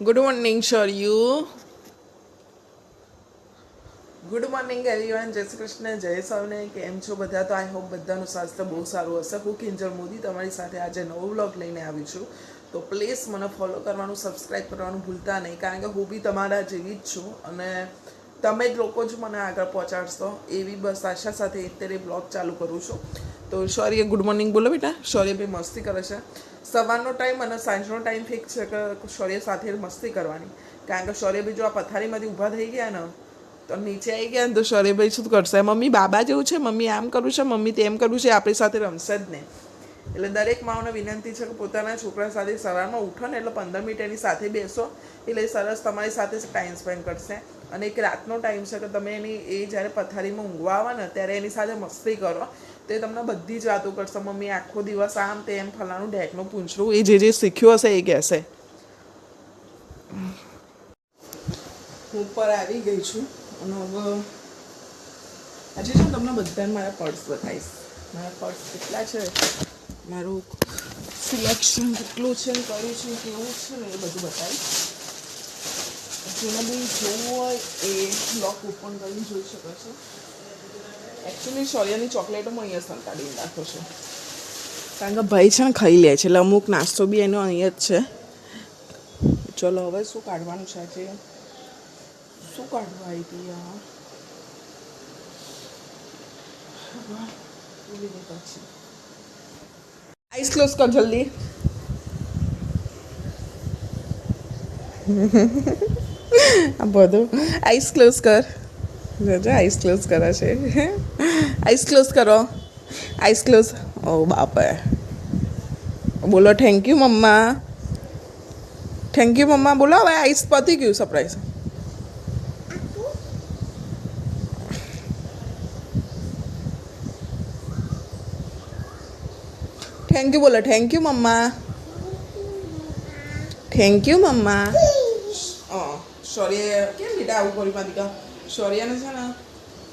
Good morning શોર્યુ good morning everyone જય શ્રી કૃષ્ણ, જય સૌને કેમ છો બધા? તો આઈ હોપ બધાનું સ્વાસ્થ્ય બહુ સારું હશે. હું કિંજલ મોદી તમારી સાથે આજે નવો વ્લોગ લઈને આવી છું. તો પ્લીઝ મને ફોલો કરવાનું સબસ્ક્રાઈબ કરવાનું ભૂલતા નહીં, કારણ કે હું બી તમારા જેવી જ છું અને તમે જ લોકો જ મને આગળ પહોંચાડશો. એવી બસ આશા સાથે અત્યારે બ્લોગ ચાલુ કરું છું. તો શૌર્ય ગુડ મોર્નિંગ બોલો બેટા. શૌર્ય બી મસ્તી કરે છે. સવારનો ટાઈમ અને સાંજનો ટાઈમ ફિક્સ છે કે શૌર્ય સાથે મસ્તી કરવાની. કારણ કે શૌર્યભાઈ જો આ પથારીમાંથી ઊભા થઈ ગયા ને, તો નીચે આવી ગયા ને તો શૌર્યભાઈ શું કરશે? મમ્મી, બાબા જેવું છે? મમ્મી આમ કરું છે? મમ્મી તેમ કરું છે? આપણી સાથે રમશે જ નહીં. એટલે દરેક માઓને વિનંતી છે કે પોતાના છોકરા સાથે સવારમાં ઉઠો ને એટલે પંદર મિનિટ એની સાથે બેસો. એટલે સરસ તમારી સાથે ટાઈમ સ્પેન્ડ કરશે. અને એક રાતનો ટાઈમ છે કે તમે એની એ જ્યારે પથારીમાં ઊંઘવા આવે ને, ત્યારે એની સાથે મસ્તી કરો. તો તમને બધી જ વાતો કરશે. મમ્મી, આખો દિવસ આમ તેમ ફલાણું ઢેકનું પૂંછડું. એ જે જે શીખ્યું હશે એ કહેશે. હું ઉપર આવી ગઈ છું અને હવે આજે છે તમને બધાને મારા પર્સ બતાવીશ. મારા પર્સ કેટલા છે? મારું સિલેક્શન કેટલું છે કર્યું છે કેવું છે ને એ બધું બતાવીશ. જેને બી જોવું હોય એ લોક ઓપન કરીને જોઈ શકો છો. એકચ્યુઅલી શોરિયાની ચોકલેટોમાં અહીંયા સંતાડીને રાખો છું. કારણ કે ભાઈ છે ને ખાઈ લે છે, એટલે અમુક નાસ્તો બી એનો અહીંયા જ છે. ચલો, હવે શું કાઢવાનું છે આજે? શું કાઢવા આવી હતી યાર આઈસ ક્લોઝ કર જલ્દી. આ બધું આઈસ ક્લોઝ કર. જોજો આઈસ ક્લોઝ કરે છે. આઈસ ક્લોઝ કરો આઈસ ક્લોઝ ઓ બાપા બોલો થેન્ક યુ મમ્મા થેન્ક યુ મમ્મા બોલો હવે આઈસ પતી ગયું સરપ્રાઈઝ થેન્ક યુ બોલો થેન્ક યુ મમ્મા થેન્ક યુ મમ્મા શૌર્ય કેમ બેટા આવું કર્યું મારી દીકા શૌર્યને છે ને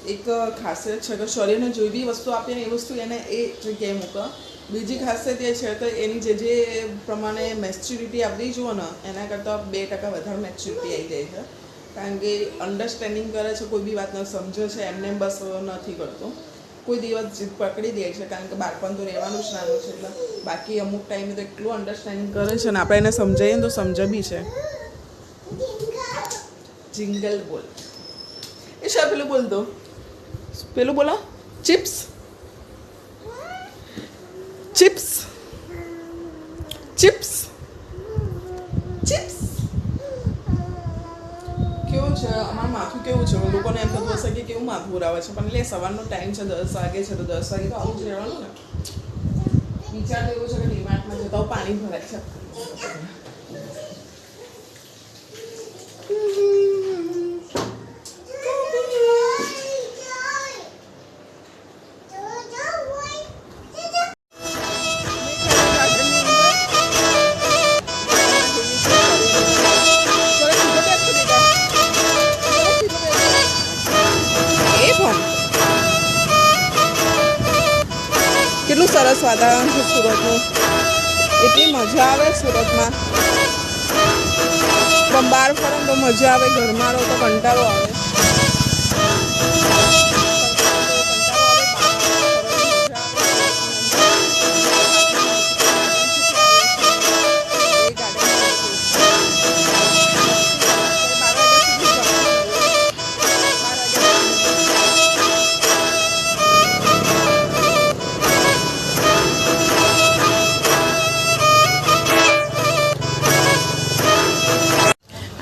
એક ખાસિયત છે કે શૌર્યને જોઈ બી વસ્તુ આપીએ ને એ વસ્તુ એને એ જગ્યાએ મૂકો. બીજી ખાસિયત એ છે તો એની જે જે પ્રમાણે મેચ્યુરિટી આવતી જુઓ ને એના કરતાં બે ટકા વધારે મેચ્યુરિટી આવી જાય છે. કારણ કે અન્ડરસ્ટેન્ડિંગ કરે છે કોઈ બી વાતને સમજે છે એમને બસ નથી કરતો. કોઈ દિવસ જીદ પકડી દે છે કારણ કે બાળપણ તો રહેવાનું જ નાનું છે એટલે બાકી અમુક ટાઈમે તો એટલું અન્ડરસ્ટેન્ડિંગ કરે છે ને આપણે એને સમજાવીએ ને તો સમજે બી છે. જિંગલ બોલ. એ શા પેલું બોલ દો પેલું બોલો? ચિપ્સ? ચિપ્સ? ચિપ્સ? ચિપ્સ? કેવું છે? અમારું માથું કેવું છે? લોકોને એમ થતું હશે કે કેવું માથું ઉરાવે છે, પણ લે, સવારનો ટાઈમ છે, દસ વાગે છે, તો દસ વાગે તો આવું જ રહેવાનું ને. વિચાર તો એવું છે કે ડીમાર્ટમાં જતા પાણી ભરાય છે. એટલી મજા આવે સુરતમાં. બહાર ફરો તો મજા આવે ઘરમાં રહો તો કંટાળો આવે.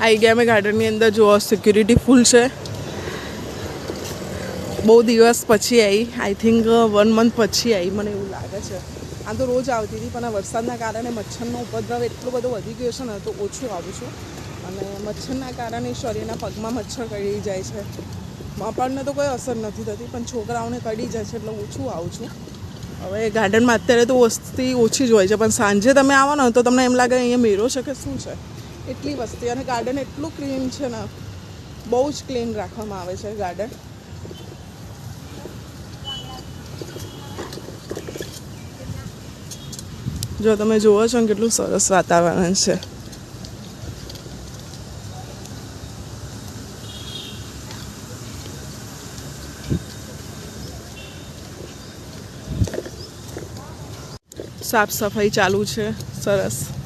આવી ગયા અમે ગાર્ડનની અંદર, જુઓ સિક્યુરિટી ફૂલ છે. બહુ દિવસ પછી આવી આઈ થિંક વન મંથ પછી આવી મને એવું લાગે છે. આ તો રોજ આવતી હતી, પણ આ વરસાદના કારણે મચ્છરનો ઉપદ્રવ એટલો બધો વધી ગયો છે ને, તો ઓછું આવું છું. અને મચ્છરના કારણે શરીરના પગમાં મચ્છર કડી જાય છે. આપણને તો કોઈ અસર નથી થતી, પણ છોકરાઓને કડી જાય છે, એટલે ઓછું આવું છું. હવે ગાર્ડનમાં અત્યારે તો વસ્તી ઓછી જ હોય છે, પણ સાંજે તમે આવો ને, તો તમને એમ લાગે અહીંયા મેળો છે કે શું છે? એટલી વસ્તી અને ગાર્ડન એટલું ક્લીન છે ને, બહુ જ ક્લીન રાખવામાં આવે છે ગાર્ડન જો તમે જુઓ છો ને કેટલું સરસ વાતાવરણ છે. સાફ સફાઈ ચાલુ છે, સરસ.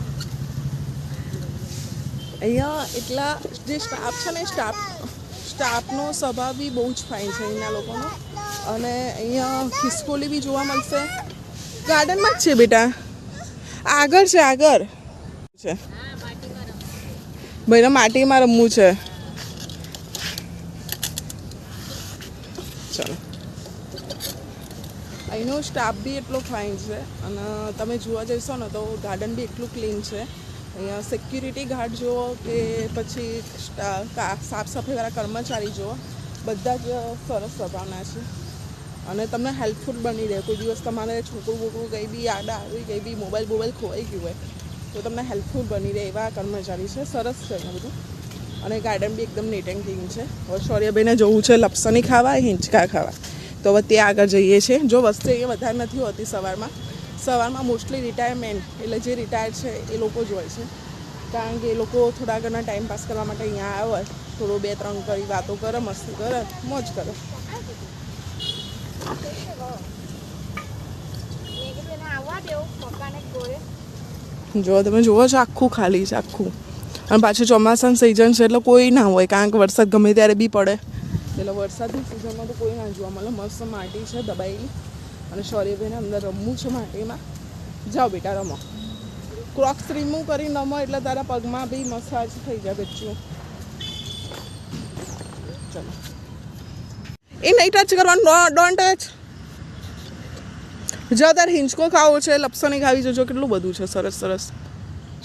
અહીંયા એટલા જે સ્ટાફ છે ને સ્ટાફ સ્ટાફનો સ્વભાવ બી બહુ જ ફાઇન છે અહીંના લોકોનો. અને અહીંયા ખિસકોલી બી જોવા મળશે. ગાર્ડનમાં જ છે બેટા. આગળ છે આગળ. છે. ભાઈને માટીમાં રમવું છે. ચલો. અહીંનો સ્ટાફ બી એટલો ફાઇન છે. અને તમે જોવા જશો ને તો ગાર્ડન બી એટલું ક્લીન છે. અહીંયા સિક્યુરિટી ગાર્ડ જુઓ કે પછી સાફ સફાઈવાળા કર્મચારી જુઓ, બધા જ સરસ સ્વભાવના છે. અને તમને હેલ્પફુલ બની રહે. કોઈ દિવસ તમારે છોકરું બોકરું કંઈ બી આડા આવી, કંઈ બી મોબાઈલ બોબાઈલ ખોવાઈ ગયું હોય, તો તમને હેલ્પફુલ બની રહે એવા કર્મચારી છે. સરસ છે અહીંયા બધું. અને ગાર્ડન બી એકદમ નીટ એન્ડ ક્લીન છે. હવે શૌર્યભાઈને જવું છે લપસની ખાવા, હિંચકા ખાવા. તો હવે ત્યાં આગળ જઈએ છીએ. જો વસ્તુ એ વધારે નથી હોતી સવારમાં સવારમાં મોસ્ટલી રિટાયરમેન્ટ, એટલે જે રિટાયર છે એ લોકો જ હોય છે. કારણ કે એ લોકો થોડા ઘણા ટાઈમ પાસ કરવા માટે અહીંયા આવે, થોડું બે ત્રણ કરી વાતો કરે, મસ્તી કરે, મોજ કરે. જો, તમે જુઓ છો આખું ખાલી છે, આખું. અને પાછું ચોમાસાની સિઝન છે, એટલે કોઈ ના હોય, કારણ કે વરસાદ ગમે ત્યારે બી પડે. એટલે વરસાદની સિઝનમાં તો કોઈ ના જોવા મળે. મસ્ત માટી છે, દબાયેલી. અને શૌર્યભાઈને અંદર રમવું છે માટીમાં જાઓ બેટા, રમો. ક્રોક્સ રિમૂવ કરીને રમો એટલે તારા પગમાં બી મસાજ થઈ જાય બચ્ચું. ચલો. એ નહીં ટચ કરવાનું ડોન્ટ ટચ જો તારે હિંચકો ખાવો છે, લપસણી ખાવી જજો કેટલું બધું છે, સરસ સરસ.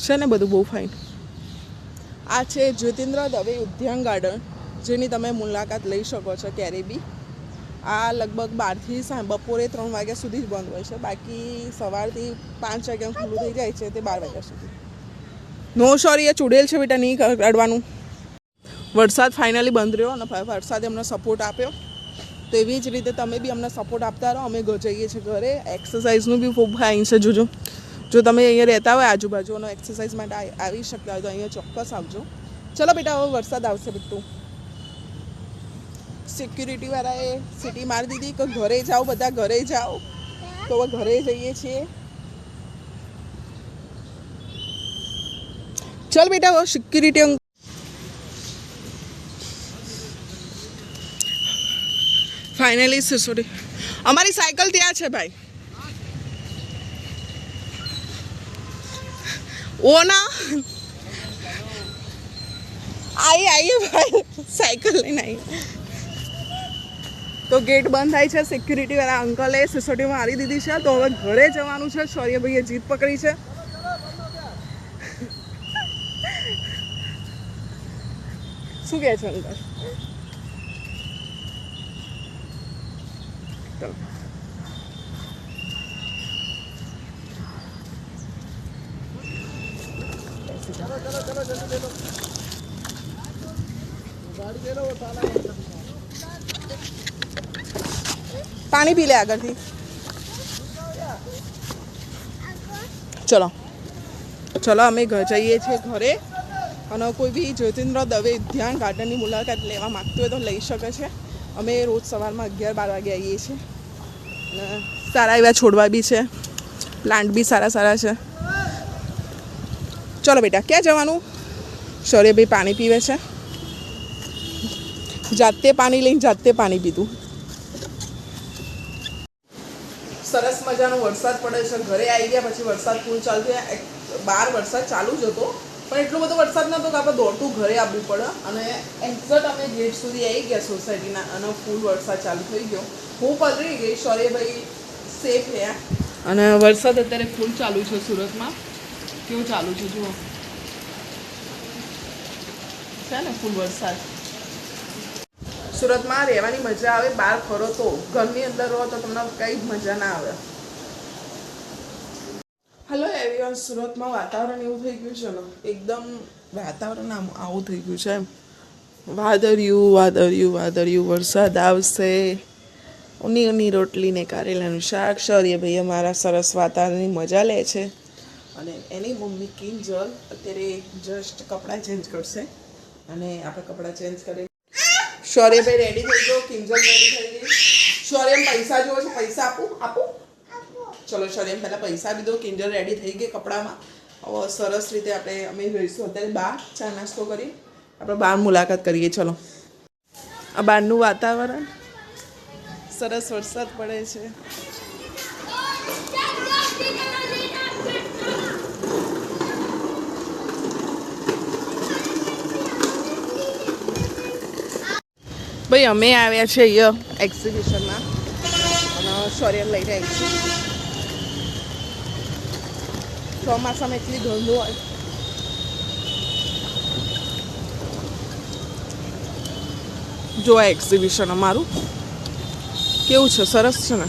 છે ને બધું બહુ ફાઇન આ છે જ્યોતિન્દ્ર દવે ઉદ્યાન ગાર્ડન જેની તમે મુલાકાત લઈ શકો છો ક્યારે બી. આ લગભગ બારથી બપોરે ત્રણ વાગ્યા સુધી જ બંધ હોય છે. બાકી સવારથી પાંચ વાગ્યા ખુલ્લું થઈ જાય છે તે બાર વાગ્યા સુધી. નો સોરી એ ચૂડેલ છે બેટા, નહીં અડવાનું. વરસાદ ફાઇનલી બંધ રહ્યો અને વરસાદે અમને સપોર્ટ આપ્યો. તો એવી જ રીતે તમે બી અમને સપોર્ટ આપતા રહો, અમે જઈએ છીએ ઘરે. એક્સરસાઇઝનું બી ખૂબ ફાઇન છે, જોજો. જો તમે અહીંયા રહેતા હોય આજુબાજુ એક્સરસાઇઝ માટે આવી શકતા હોય તો અહીંયા ચોક્કસ આવજો. ચલો બેટા, હવે વરસાદ આવશે બધું. સિક્યુરિટીવાળાએ સિટી મારી દીધી કે ઘરે જાઓ, બધા ઘરે જાઓ. તો હવે ઘરે જઈએ છીએ. ચલ બેટા, હવે સિક્યુરિટી ફાઇનલી સિસોડી અમારી સાયકલ ત્યાં છે ભાઈ. ઓ ના. આઈ આઈએ ભાઈ. સાયકલ લઈને આવી તો ગેટ બંધ થાય છે. સિક્યુરિટી વાળા અંકલે સિસોટી મારી દીધી છે. તો હવે ઘરે જવાનું છે. શૌર્યભાઈએ જીત પકડી છે. શું કહે છે અંકલ? ચલો. પાણી પી લે આગળથી. ચલો. ચલો, અમે ઘર જઈએ છીએ ઘરે. અને કોઈ બી જ્યોતિન્દ્ર દવે ઉદ્યાન ગાર્ડનની મુલાકાત લેવા માગતું હોય તો લઈ શકે છે. અમે રોજ સવારમાં અગિયાર બાર વાગે આવીએ છીએ. અને સારા એવા છોડવા બી છે. પ્લાન્ટ બી સારા સારા છે. ચલો બેટા, ક્યાં જવાનું? શૌર્યભાઈ પાણી પીવે છે. જાતે પાણી લઈને જાતે પાણી પીધું સરસ મજાનો વરસાદ પડે છે, ઘરે આવી ગયા પછી વરસાદ ફૂલ ચાલુ થયા. બહાર વરસાદ ચાલુ જ હતો. પણ એટલો બધો વરસાદ નહોતો કે આપણે દોડતું ઘરે આવવું પડે. અને એક્ઝેક્ટ અમે ગેટ સુધી આવી ગયા સોસાયટીના અને ફૂલ વરસાદ ચાલુ થઈ ગયો. હું પલરી ગઈ શૌર્યભાઈ સેફ રહ્યા. અને વરસાદ અત્યારે ફૂલ ચાલુ છે સુરતમાં. કેવું ચાલુ છે, જુઓ. છે ને ફૂલ વરસાદ. સુરતમાં રહેવાની મજા આવે બહાર ફરો તો. ઘરની અંદર રહો તો તમને કંઈ જ મજા ના આવે. હલો એવરીવન સુરતમાં વાતાવરણ એવું થઈ ગયું છે ને? એકદમ વાતાવરણ આમ આવું થઈ ગયું છે એમ. વાદળિયું વાદળિયું વાદળિયું. વરસાદ આવશે. ઉની ઉની રોટલી ને કારેલાનું શાક. શૌર્ય ભાઈ અમારા સરસ વાતાવરણની મજા લે છે. અને એની મમ્મી કિંજલ અત્યારે જસ્ટ કપડાં ચેન્જ કરશે. અને આપણે કપડાં ચેન્જ કરી શૌર્યભાઈ રેડી થઈ ગયો. કિંજલ રેડી થઈ ગઈ. શૌર્ય, પૈસા જોવો છે. પૈસા આપું? આપું? ચલો શરીર પહેલાં પૈસા આપી દો કિંજલ રેડી થઈ ગઈ કપડામાં. સરસ રીતે આપણે અમે રહીશું અત્યારે બહાર ચા નાસ્તો કરી. આપણે બહાર મુલાકાત કરીએ, ચલો. આ બહારનું વાતાવરણ. સરસ વરસાદ પડે છે. ભાઈ, અમે આવ્યા છે અહીંયા એક્ઝિબિશનમાં અને શોર્યમ લઈને આવીશું. ચોમાસામાં એટલી ગંદુ હોય. જો આ એક્ઝિબિશન અમારું. કેવું છે? સરસ છે ને?